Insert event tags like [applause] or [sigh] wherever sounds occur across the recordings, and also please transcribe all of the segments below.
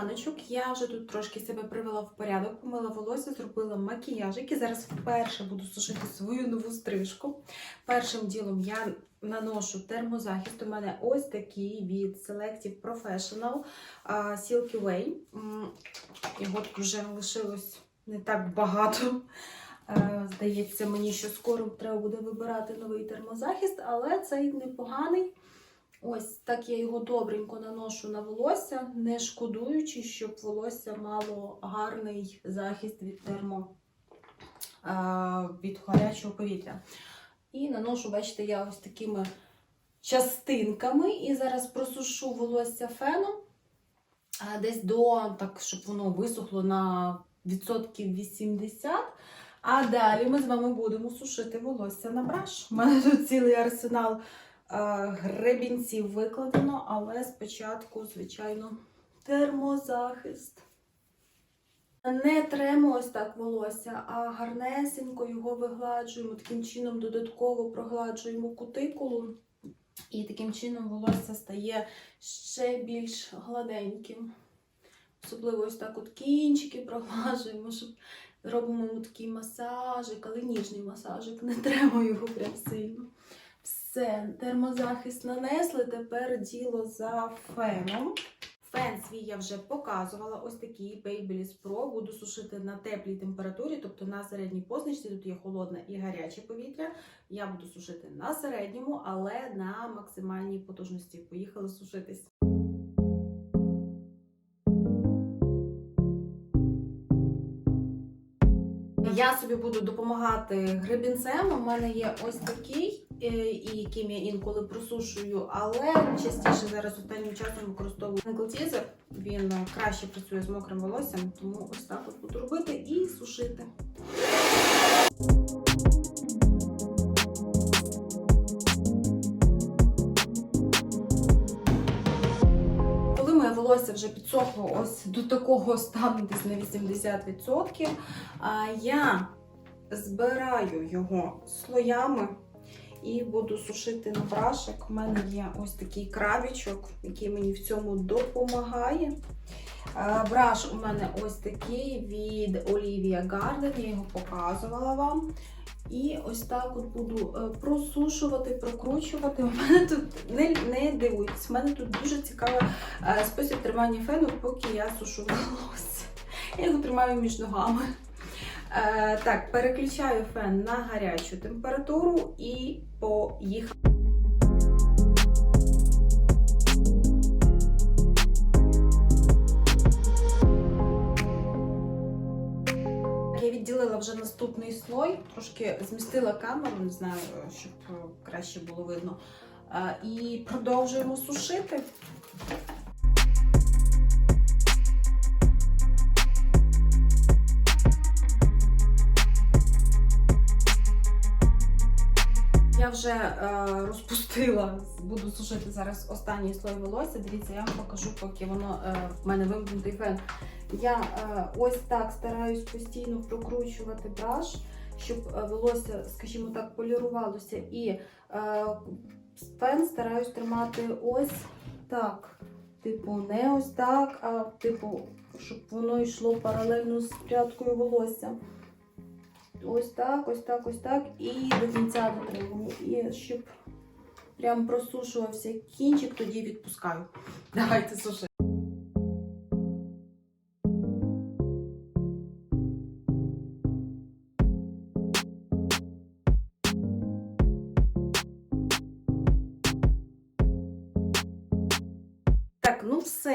Раночок. Я вже тут трошки себе привела в порядок, помила волосся, зробила макіяжик і зараз вперше буду сушити свою нову стрижку. Першим ділом я наношу термозахист. У мене ось такий від Selective Professional Silky Way. Його вже лишилось не так багато. Е, Здається, мені що скоро треба буде вибирати новий термозахист, але цей непоганий. Ось так я його добренько наношу на волосся, не шкодуючи, щоб волосся мало гарний захист від термо від гарячого повітря. І наношу, бачите, я ось такими частинками. І зараз просушу волосся феном десь до, так, щоб воно висохло на відсотків 80. А далі ми з вами будемо сушити волосся на браш. У мене тут цілий арсенал гребінців викладено, але спочатку, звичайно, термозахист. Не тремо ось так волосся, а гарнесенько його вигладжуємо. Таким чином додатково прогладжуємо кутикулу. І таким чином волосся стає ще більш гладеньким. Особливо ось так от кінчики проглажуємо, щоб робимо такий масажик, але ніжний масажик, не треба його прям сильно. Все, термозахист нанесли, тепер діло за феном. Фен свій я вже показувала. Ось такий Babyliss Pro. Буду сушити на теплій температурі, тобто на середній позначці. Тут є холодне і гаряче повітря. Я буду сушити на середньому, але на максимальній потужності. Поїхали сушитись. Я собі буду допомагати гребінцем. У мене є ось такий, і яким я інколи просушую, але частіше зараз останнім часом використовую Nickel Він е, краще працює з мокрим волоссям, тому ось так от буду робити і сушити. Волосся вже підсохло ось до такого стану десь на 80%, а я збираю його слоями і буду сушити на брашик. У мене є ось такий крабічок, який мені в цьому допомагає. Браш у мене ось такий від Olivia Garden, я його показувала вам. І ось так от буду е, просушувати, прокручувати. У мене тут не, не дивуйтесь, у мене тут дуже цікавий е, спосіб тримання фену, поки я сушу волосся. Я його тримаю між ногами. Е, так, переключаю фен на гарячу температуру і поїхали. Я відділила вже наступний слой, трошки змістила камеру, не знаю, щоб е, краще було видно. Е, І продовжуємо сушити. Вже е, розпустила, буду сушити зараз останній слой волосся. Дивіться, я вам покажу, поки воно е, в мене вимкнутий фен. Я е, ось так стараюсь постійно прокручувати браш, щоб е, волосся, скажімо так, полірувалося. І е, фен стараюсь тримати ось так. Типу, не ось так, а типу, щоб воно йшло паралельно з прядкою волосся. Ось так, ось так, ось так. І до кінця дотримую. І щоб прям просушувався кінчик, тоді відпускаю. Давайте сушити.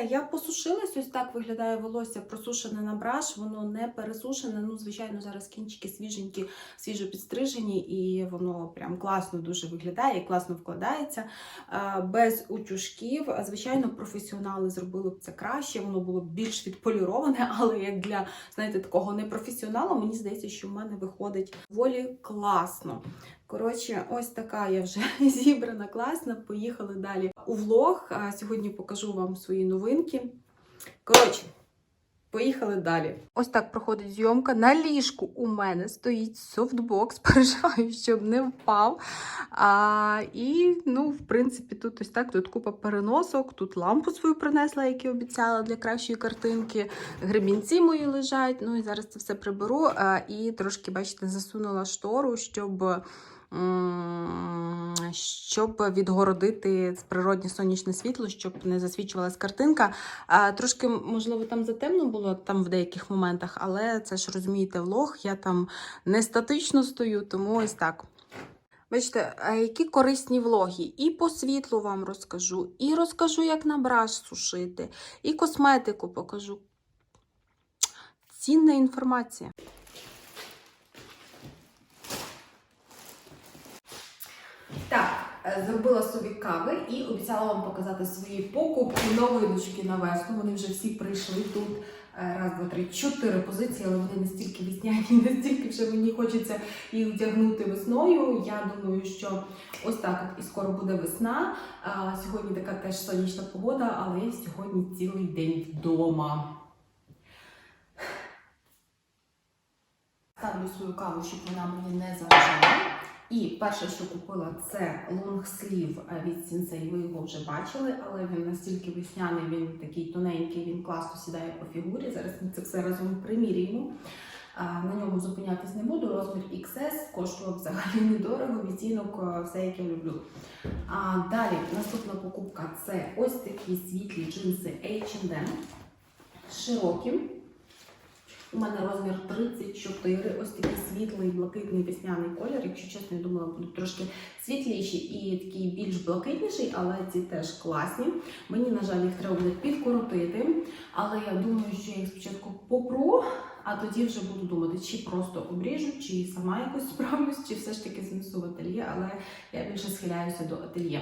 Я посушилась. Ось так виглядає волосся просушене на браш, воно не пересушене. Ну, звичайно, зараз кінчики свіженькі, свіжо підстрижені, і воно прям класно дуже виглядає і класно вкладається. Без утюжків. Звичайно, професіонали зробили б це краще, воно було б більш відполіроване, [laughs] але як для знаєте, такого непрофесіонала, мені здається, що в мене виходить доволі класно. Коротше, ось така я вже [laughs] зібрана, класна. Поїхали далі у влог. А Сьогодні покажу вам свої новинки. Коротше, Поїхали далі. Ось так проходить зйомка. На ліжку у мене стоїть софтбокс. [laughs] Переживаю, щоб не впав. А, і, ну, в принципі, тут ось так, тут купа переносок, тут лампу свою принесла, як і обіцяла для кращої картинки. Гребінці мої лежать. Ну і зараз це все приберу. А, і трошки, бачите, засунула штору, щоб. Щоб відгородити природне сонячне світло, щоб не засвічувалась картинка. Трошки, можливо, там затемно було там в деяких моментах, але це ж розумієте, влог. Я там не статично стою, тому ось так. Бачите, які корисні влоги. І по світлу вам розкажу, і розкажу, як на браш сушити, і косметику покажу. Цінна інформація. Так, е, зробила собі кави і обіцяла вам показати свої покупки новиночки на весну. Вони вже всі прийшли тут. е, Раз, два, три, чотири позиції, але вони настільки весняні, [laughs] настільки вже мені хочеться їх вдягнути весною. Я думаю, що ось так от і скоро буде весна. А, сьогодні така теж сонячна погода, але я сьогодні цілий день вдома. Ставлю свою каву, щоб вона мені не заважала. І перше, що купила, це лонгслів від Sensei. Ви його вже бачили, але він настільки весняний, він такий тоненький, він класно сідає по фігурі. Зараз ми це все разом приміряємо. А, На ньому зупинятись не буду. Розмір XS коштував взагалі недорого, відтінок е, все, як я люблю. А далі наступна покупка це ось такі світлі джинси H&M. Широкі. У мене розмір 34, ось такий світлий, блакитний весняний колір. Якщо чесно, я думала, будуть трошки світліші і такий більш блакитніший, але ці теж класні. Мені, на жаль, їх треба буде підкоротити. Але я думаю, що я їх спочатку попру, а тоді вже буду думати, чи просто обріжу, чи сама якось справлюсь, чи все ж таки знесу в ательє, але я більше схиляюся до ательє.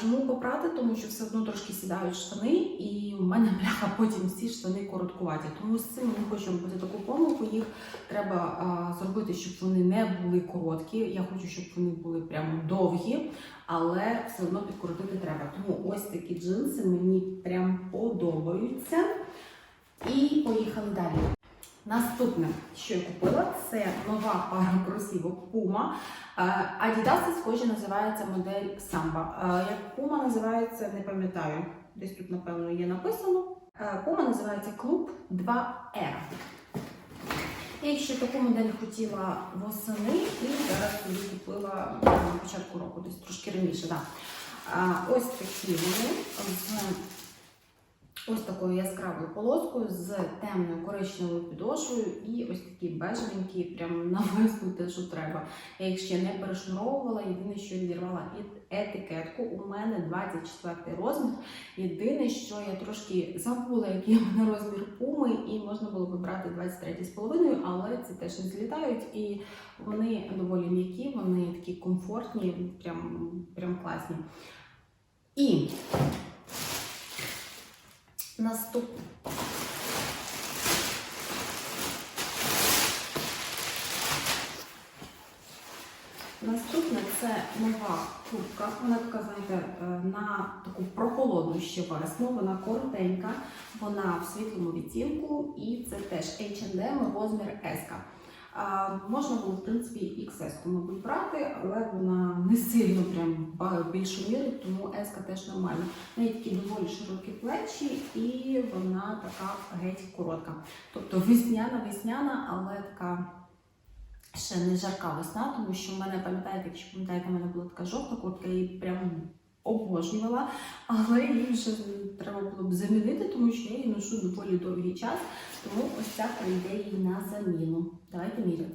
Чому попрати? Тому що все одно трошки сідають штани, і в мене [laughs] бляха потім всі штани короткуваті. Тому з цим не хочу робити таку помилку. Їх треба а, зробити, щоб вони не були короткі. Я хочу, щоб вони були прямо довгі, але все одно підкоротити треба. Тому ось такі джинси мені прям подобаються. І поїхали далі. Наступне, що я купила, це нова пара кросівок Puma. Е, Adidas схоже називається модель Samba. Е, Як Puma називається, не пам'ятаю. Десь тут, напевно, є написано. Е, Puma називається Club 2R. Я ще таку модель хотіла восени і зараз її купила на початку року, десь трошки раніше. Да. Ось такі вони ось такою яскравою полоскою з темною коричневою підошвою і ось такі бежевенькі, прям на весну те, що треба. Я їх ще не перешнуровувала. Єдине, що відірвала від етикетку. У мене 24 розмір. Єдине, що я трошки забула, який у мене розмір пуми, і можна було вибрати 23,5, але це теж не злітають. І вони доволі м'які, вони такі комфортні, прям, прям класні. І наступне. Наступне це нова куртка. Вона така, знаєте, е, на таку прохолодну ще весну. Вона коротенька, вона в світлому відтінку, і це теж H&M розмір S. можна було, в принципі, XS, мабуть, брати, але вона не сильно прям більшу міру, тому S теж нормально. В неї такі доволі широкі плечі, і вона така геть коротка. Тобто весняна, весняна, але така ще не жарка весна, тому що в мене, пам'ятаєте, якщо пам'ятаєте, в мене була така жовта куртка, її прям обожнювала, але її вже треба було б замінити, тому що я її ношу доволі довгий час. Тому ось ця прийде їй на заміну. Давайте міряти.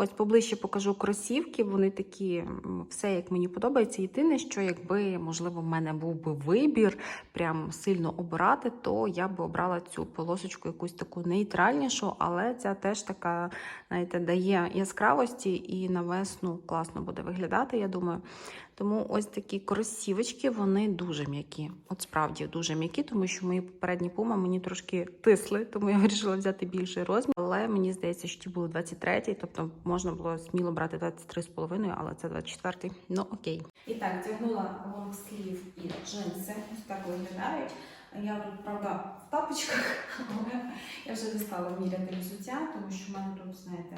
Ось поближче покажу кросівки. Вони такі, все як мені подобається. Єдине, що якби, можливо, в мене був би вибір прям сильно обирати, то я би обрала цю полосочку якусь таку нейтральнішу, але ця теж така, знаєте, дає яскравості і на весну класно буде виглядати, я думаю. Тому ось такі кросівочки, вони дуже м'які. От справді дуже м'які, тому що мої попередні пума мені трошки тисли, тому я вирішила взяти більший розмір. Але мені здається, що ті були 23, тобто можна було сміло брати 23,5, але це 24. Ну окей. І так, вдягнула лонгслів і джинси. Ось так виглядають. Я тут, правда, в тапочках, [laughs] але я вже не стала міряти взуття, тому що в мене тут, знаєте,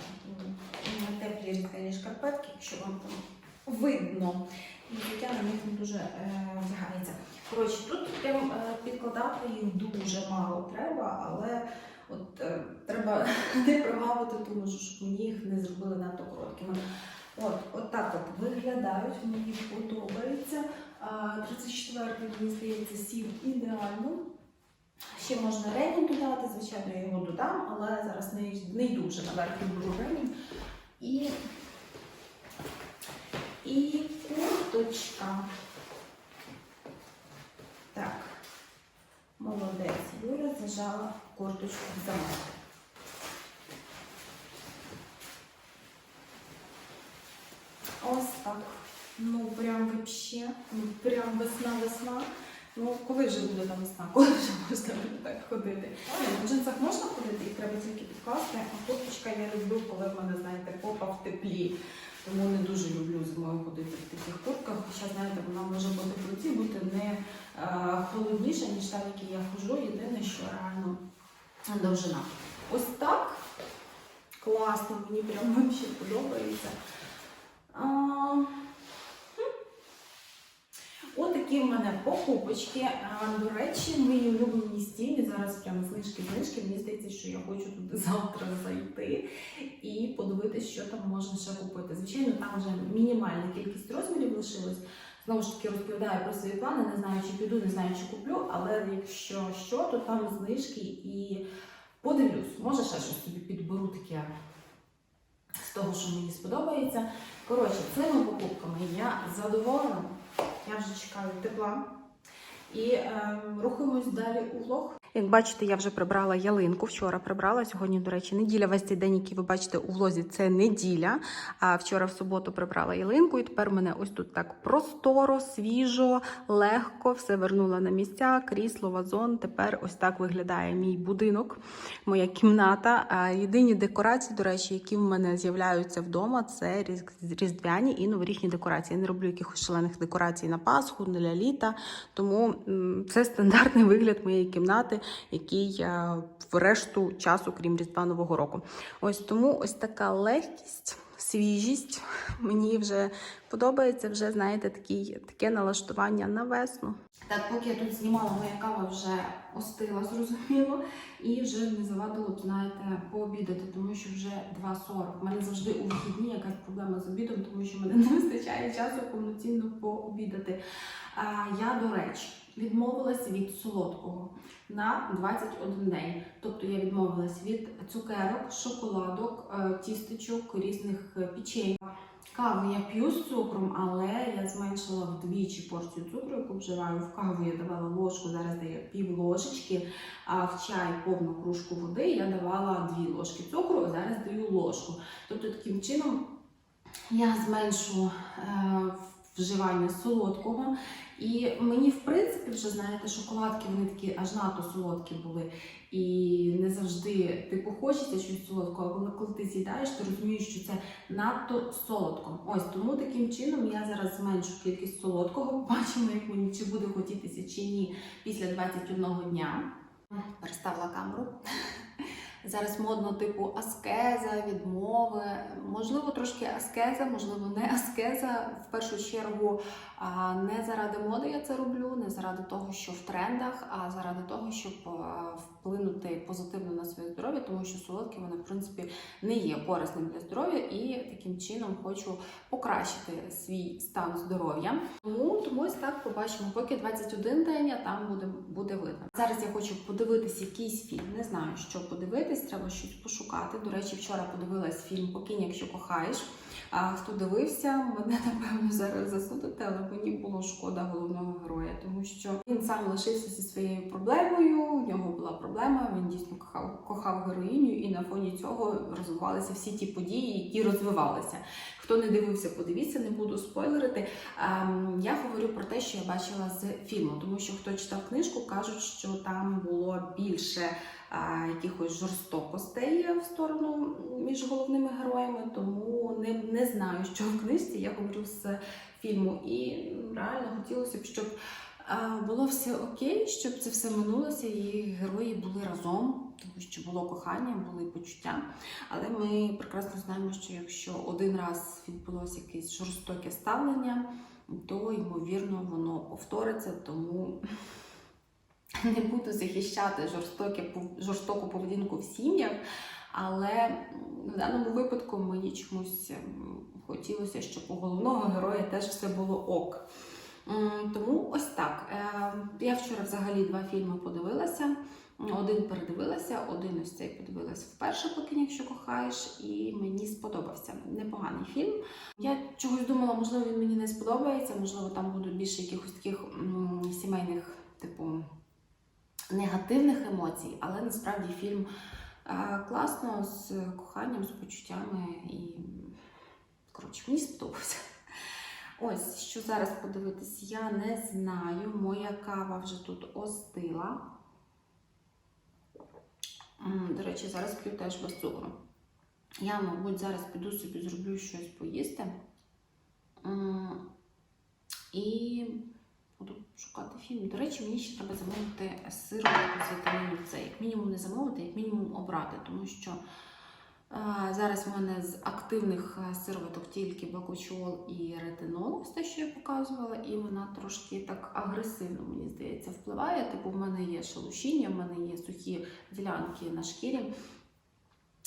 теплі різкані шкарпетки, якщо вам там видно. Взуття на них не дуже е. Коротше, тут прям е, підкладати їх дуже мало треба, але от е, треба [laughs] не прогавити, тому що мені їх не зробили надто короткими. От, от так от виглядають, мені подобається. А, 34 мені здається, сів ідеально. Ще можна ремінь додати, звичайно, я його додам, але зараз не, не йду вже наверх беру ремінь. І, і курточка. Так, молодець, Юля зажала курточку в замок. Ось так. Ну, прям вообще, ну, прям весна-весна. Ну, коли вже буде там весна, коли вже можна буде так ходити? В джинсах можна ходити, їх треба тільки підкласти, а курточка я люблю, коли в мене, знаєте, попа в теплі. Тому не дуже люблю зимою ходити в таких куртках. Хоча, знаєте, вона може по теплоті бути не е, холодніша, ніж та, в якій я хожу. Єдине, що реально довжина. Ось так. Класно, мені прям вообще подобається. А, Отакі в мене покупочки. А, До речі, мої улюблені стіни. Зараз прямо знижки знижки. Мені здається, що я хочу туди завтра зайти і подивитися, що там можна ще купити. Звичайно, там вже мінімальна кількість розмірів лишилась. Знову ж таки розповідаю про свої плани, не знаю, чи піду, не знаю, чи куплю, але якщо що, то там знижки і подивлюсь, може ще щось собі підберу таке з того, що мені сподобається. Коротше, цими покупками я задоволена. Я вже чекаю тепла. І ем, рухаємось далі у влог. Як бачите, я вже прибрала ялинку. Вчора прибрала. Сьогодні, до речі, неділя. Весь цей день, який ви бачите у влозі, це неділя. А вчора в суботу прибрала ялинку, і тепер мене ось тут так просторо, свіжо, легко. Все вернула на місця. Крісло, вазон. Тепер ось так виглядає мій будинок, моя кімната. Єдині декорації, до речі, які в мене з'являються вдома, це різдвяні і новорічні декорації. Я не роблю якихось шалених декорацій на Пасху, для літа. Тому це стандартний [laughs] вигляд моєї кімнати, який в решту часу, крім Різдва Нового року. Ось тому ось така легкість, свіжість. Мені вже подобається, вже знаєте, такий, таке налаштування на весну. Так, поки я тут знімала, моя кава вже остила, зрозуміло, і вже не завадило б, знаєте, пообідати, тому що вже 2.40. У мене завжди у вихідні якась проблема з обідом, тому що мене не вистачає часу повноцінно пообідати. А, я, до речі, відмовилась від солодкого на 21 день. Тобто я відмовилась від цукерок, шоколадок, е, тістечок, різних е, печень. Каву я п'ю з цукром, але я зменшила вдвічі порцію цукру, яку вживаю. В каву я давала ложку, зараз даю пів ложечки, а в чай повну кружку води я давала дві ложки цукру, зараз даю ложку. Тобто таким чином я зменшу е, вживання солодкого. І мені, в принципі, вже знаєте, шоколадки вони такі аж надто солодкі були. І не завжди типу хочеться щось солодкого, але коли ти з'їдаєш, ти розумієш, що це надто солодко. Ось тому таким чином я зараз зменшу кількість солодкого. [laughs] Бачимо, як мені чи буде хотітися чи ні після 21 дня. Переставила камеру. Зараз модно типу аскеза, відмови. Можливо, трошки аскеза, можливо, не аскеза. В першу чергу не заради моди я це роблю, не заради того, що в трендах, а заради того, щоб вплинути позитивно на своє здоров'я, тому що солодкі вони, в принципі, не є корисним для здоров'я, і таким чином хочу покращити свій стан здоров'я. Тому, тому ось так побачимо. Поки 21 день, а там буде, буде видно. Зараз я хочу подивитись якийсь фільм. Не знаю, що подивитись, треба щось пошукати. До речі, вчора подивилась фільм Покинь, якщо кохаєш. А хто дивився, мене напевно зараз засудите, але мені було шкода головного героя, тому що він сам лишився зі своєю проблемою. У нього була проблема. Він дійсно кохав, кохав героїню, і на фоні цього розвивалися всі ті події, які розвивалися. Хто не дивився, подивіться, не буду спойлерити. Ем, я говорю про те, що я бачила з фільму, тому що хто читав книжку, кажуть, що там було більше якихось жорстокостей в сторону між головними героями, тому не, не знаю, що в книжці. Я говорю з фільму, і реально хотілося б, щоб Було все окей, щоб це все минулося, і герої були разом, тому що було кохання, були почуття. Але ми прекрасно знаємо, що якщо один раз відбулося якесь жорстоке ставлення, то ймовірно воно повториться, тому [laughs] не буду захищати жорстоке, жорстоку поведінку в сім'ях. Але в даному випадку мені чомусь хотілося, щоб у головного героя теж все було ок. Тому ось так. Е, Я вчора взагалі два фільми подивилася. Один передивилася, один ось цей подивилась вперше, поки якщо кохаєш, і мені сподобався. Непоганий фільм. Я чогось думала, можливо, він мені не сподобається, можливо, там будуть більше якихось таких м, сімейних, типу, негативних емоцій, але насправді фільм е, класно з коханням, з почуттями і коротше, мені сподобався. Ось, що зараз подивитись, я не знаю. Моя кава вже тут остила. До речі, зараз п'ю теж без цукру. Я, мабуть, зараз піду собі зроблю щось поїсти. І буду шукати фільм. До речі, мені ще треба замовити сироватку з вітаміном С. Як мінімум не замовити, як мінімум обрати, тому що е, зараз в мене з активних е, сироваток тільки бакучол і ретинол, те, що я показувала, і вона трошки так агресивно, мені здається, впливає. Типу, в мене є шелушіння, в мене є сухі ділянки на шкірі.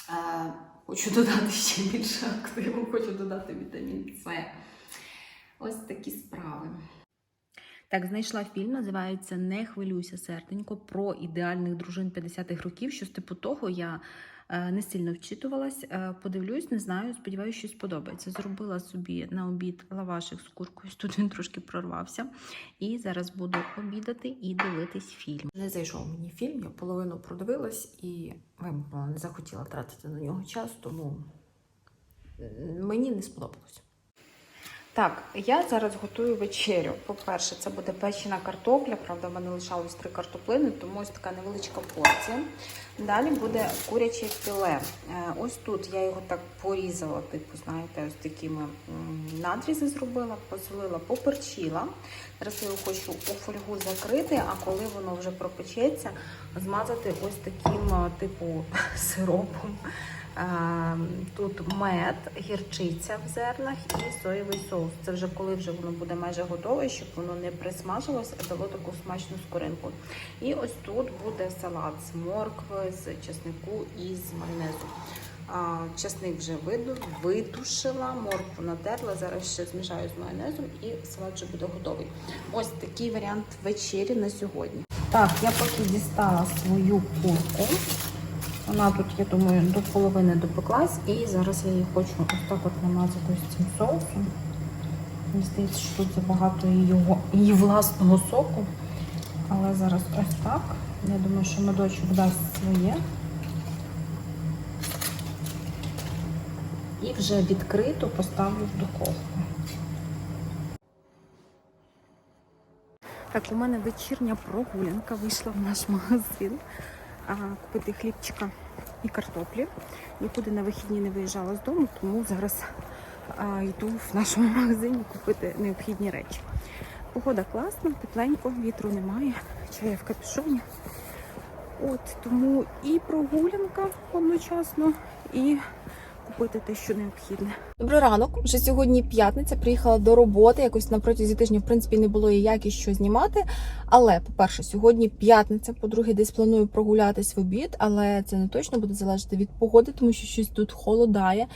Е, Хочу додати ще більше активу, хочу додати вітамін С. Ось такі справи. Так, знайшла фільм, називається Не хвилюйся, серденько про ідеальних дружин 50-х років. Щось типу того я е, не сильно вчитувалась. Е, подивлюсь, не знаю, сподіваюся, що сподобається. Зробила собі на обід лавашик з куркою. Тут він трошки прорвався. І зараз буду обідати і дивитись фільм. Не зайшов мені фільм, я половину продивилась і вимкнула, не захотіла тратити на нього час, тому мені не сподобалось. Так, я зараз готую вечерю. По-перше, це буде печена картопля. Правда, в мене лишалось три картоплини, тому ось така невеличка порція. Далі буде куряче філе. Е, Ось тут я його так порізала, типу, знаєте, ось такими надрізи зробила, посолила, поперчила. Зараз я його хочу у фольгу закрити, а коли воно вже пропечеться, змазати ось таким е, типу [laughs] сиропом. Е, Тут мед, гірчиця в зернах і соєвий соус. Це вже коли вже воно буде майже готове, щоб воно не присмажилось, а дало таку смачну скоринку. І ось тут буде салат з моркви, з чеснику і з майонезу. А, чесник вже виду, видушила, моркву натерла. Зараз ще змішаю з майонезом і салат вже буде готовий. Ось такий варіант вечері на сьогодні. Так, я поки дістала свою курку. Вона тут, я думаю, до половини допеклась, і зараз я її хочу ось так от намазати ось цим соусом. Мені здається, що тут забагато її, її власного соку. Але зараз ось так. Я думаю, що медочок дасть своє. І вже відкрито поставлю в духовку. Так, у мене вечірня прогулянка вийшла в наш магазин а, купити хлібчика і картоплі. Нікуди на вихідні не виїжджала з дому, тому зараз а, йду в нашому [laughs] магазині купити необхідні речі. Погода класна, тепленько, вітру немає, чи я в капюшоні. От тому і прогулянка одночасно, і купити те, що необхідне. Добрий ранок. Вже сьогодні п'ятниця. Приїхала до роботи. Якось на протязі тижня, в принципі, не було і що знімати. Але, по-перше, сьогодні п'ятниця. По-друге, десь планую прогулятись в обід, але це не точно буде залежати від погоди, тому що щось тут холодає.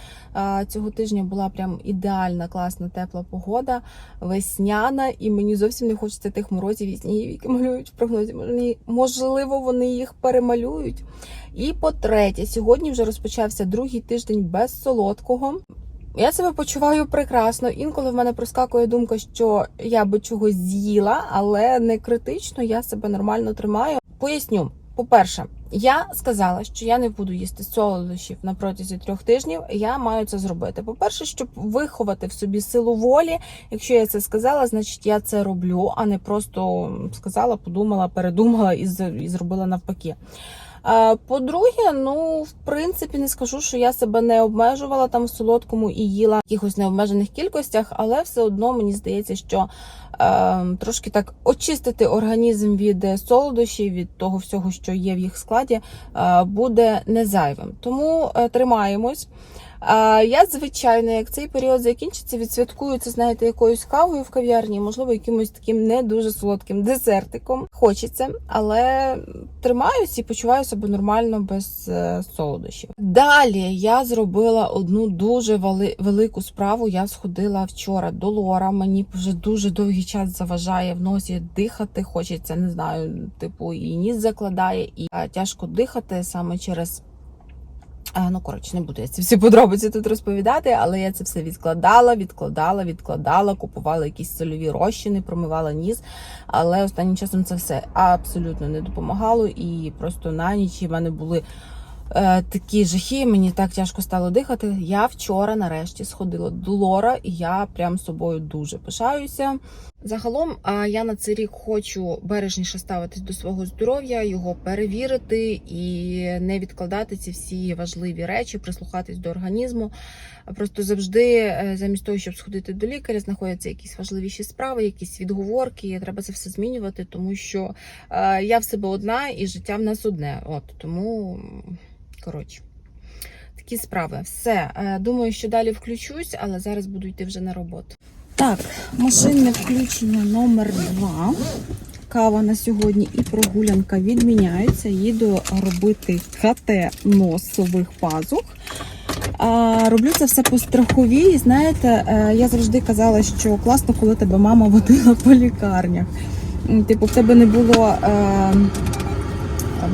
Цього тижня була прям ідеальна, класна, тепла погода, весняна, і мені зовсім не хочеться тих морозів і снігів, які малюють в прогнозі. Можливо, вони їх перемалюють. І по-третє, сьогодні вже розпочався другий тиждень без солодкого. Я себе почуваю прекрасно. Інколи в мене проскакує думка, що я би чогось з'їла, але не критично, я себе нормально тримаю. Поясню. По-перше, я сказала, що я не буду їсти солодощів на протязі трьох тижнів. Я маю це зробити. По-перше, щоб виховати в собі силу волі. Якщо я це сказала, значить я це роблю, а не просто сказала, подумала, передумала і зробила навпаки. Е, По-друге, ну, в принципі, не скажу, що я себе не обмежувала там в солодкому і їла в якихось необмежених кількостях, але все одно мені здається, що е, трошки так очистити організм від е, солодощів, від того всього, що є в їх складі, е, буде не зайвим. Тому е, тримаємось. А я, звичайно, як цей період закінчиться, відсвяткую це, знаєте, якоюсь кавою в кав'ярні, можливо, якимось таким не дуже солодким десертиком. Хочеться, але тримаюсь і почуваю себе нормально без е, солодощів. Далі я зробила одну дуже вели- велику справу. Я сходила вчора до Лора. Мені вже дуже довгий час заважає в носі дихати. Хочеться, не знаю, типу, і ніс закладає, і тяжко дихати саме через. А, ну, коротше, не буду я ці всі подробиці тут розповідати, але я це все відкладала, відкладала, відкладала, купувала якісь сольові розчини, промивала ніс. Але останнім часом це все абсолютно не допомагало. І просто на ніч в мене були е, такі жахи, мені так тяжко стало дихати. Я вчора нарешті сходила до Лора, і я прям собою дуже пишаюся. Загалом, я на цей рік хочу бережніше ставитись до свого здоров'я, його перевірити і не відкладати ці всі важливі речі, прислухатись до організму. Просто завжди, е, замість того, щоб сходити до лікаря, знаходяться якісь важливіші справи, якісь відговорки. Треба це все змінювати, тому що е, я в себе одна і життя в нас одне. От тому коротше. Такі справи. Все. Е, Думаю, що далі включусь, але зараз буду йти вже на роботу. Так, машинне включення номер два. Кава на сьогодні і прогулянка відміняються. Їду робити КТ носових пазух. А, роблю це все по страховій. Знаєте, е, я завжди казала, що класно, коли тебе мама водила по лікарнях. Типу, в тебе не було е,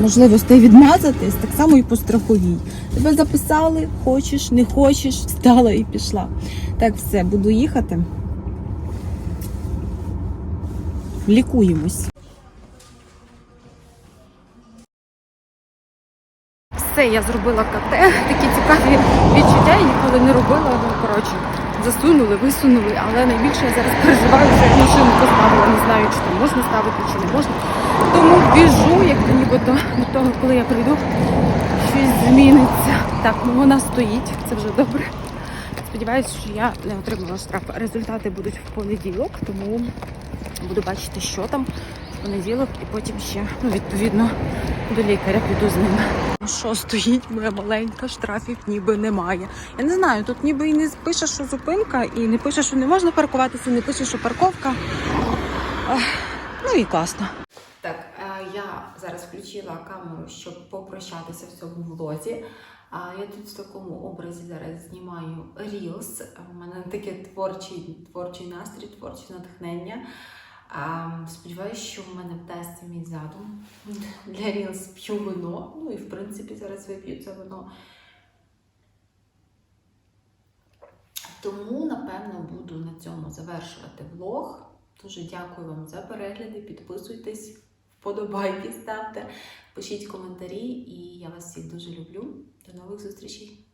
можливостей відмазатись, так само і по страховій. Тебе записали, хочеш, не хочеш, встала і пішла. Так, все, буду їхати. Лікуємось. Все, я зробила КТ. Такі цікаві відчуття, я ніколи не робила. Ну, коротше, засунули, висунули, але найбільше я зараз переживаю, що я машину поставила, не знаю, чи там можна ставити, чи не можна. Тому біжу, як то нібито до того, коли я прийду, щось зміниться. Так, ну вона стоїть, це вже добре. Сподіваюся, що я не отримала штраф. Результати будуть в понеділок, тому буду бачити, що там в понеділок, і потім ще, ну, відповідно, до лікаря піду з ними. Ну що стоїть моя маленька, штрафів ніби немає. Я не знаю, тут ніби і не пише, що зупинка, і не пише, що не можна паркуватися, не пише, що парковка. Ну і класно. Так, е, я зараз включила камеру, щоб попрощатися в цьому влозі. Я тут в такому образі зараз знімаю Reels. У мене таке творчий, творчий настрій, творче натхнення. А, Сподіваюсь, що в мене вдасться мій задум. Для Reels п'ю вино. Ну і в принципі зараз вип'ю це вино. Тому, напевно, буду на цьому завершувати влог. Дуже дякую вам за перегляди. Підписуйтесь, вподобайки ставте, пишіть коментарі, і я вас всіх дуже люблю. До нових зустрічей!